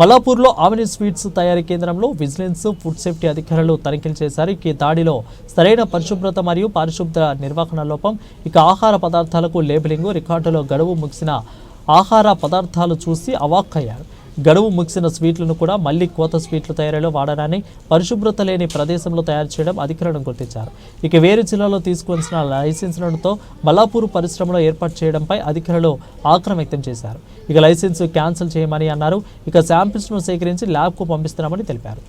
మలాపూర్లో ఆవిని sweets తయారీ కేంద్రంలో vigilance food safety అధికారులు తనిఖీలు చేశారు. ఈ దాడిలో సరైన పరిశుభ్రత మరియు పారిశుభ్ర నిర్వహణ లోపం ఇక ఆహార పదార్థాలకు లేబులింగ్ రికార్డులో గడువు ముగిసిన ఆహార పదార్థాలు చూసి అవాక్కయ్యారు. గడువు ముగిసిన స్వీట్లను కూడా మళ్ళీ కోత స్వీట్లు తయారీలో వాడడాన్ని పరిశుభ్రత లేని ప్రదేశంలో తయారు చేయడం అధికారులను గుర్తించారు ఇక వేరే జిల్లాలో తీసుకువలసిన లైసెన్సులతో మల్లాపూర్ పరిశ్రమలో ఏర్పాటు చేయడంపై అధికారులు ఆగ్రహం వ్యక్తం చేశారు. ఇక లైసెన్సు క్యాన్సిల్ చేయమని అన్నారు. ఇక శాంపిల్స్ను సేకరించి ల్యాబ్కు పంపిస్తున్నామని తెలిపారు.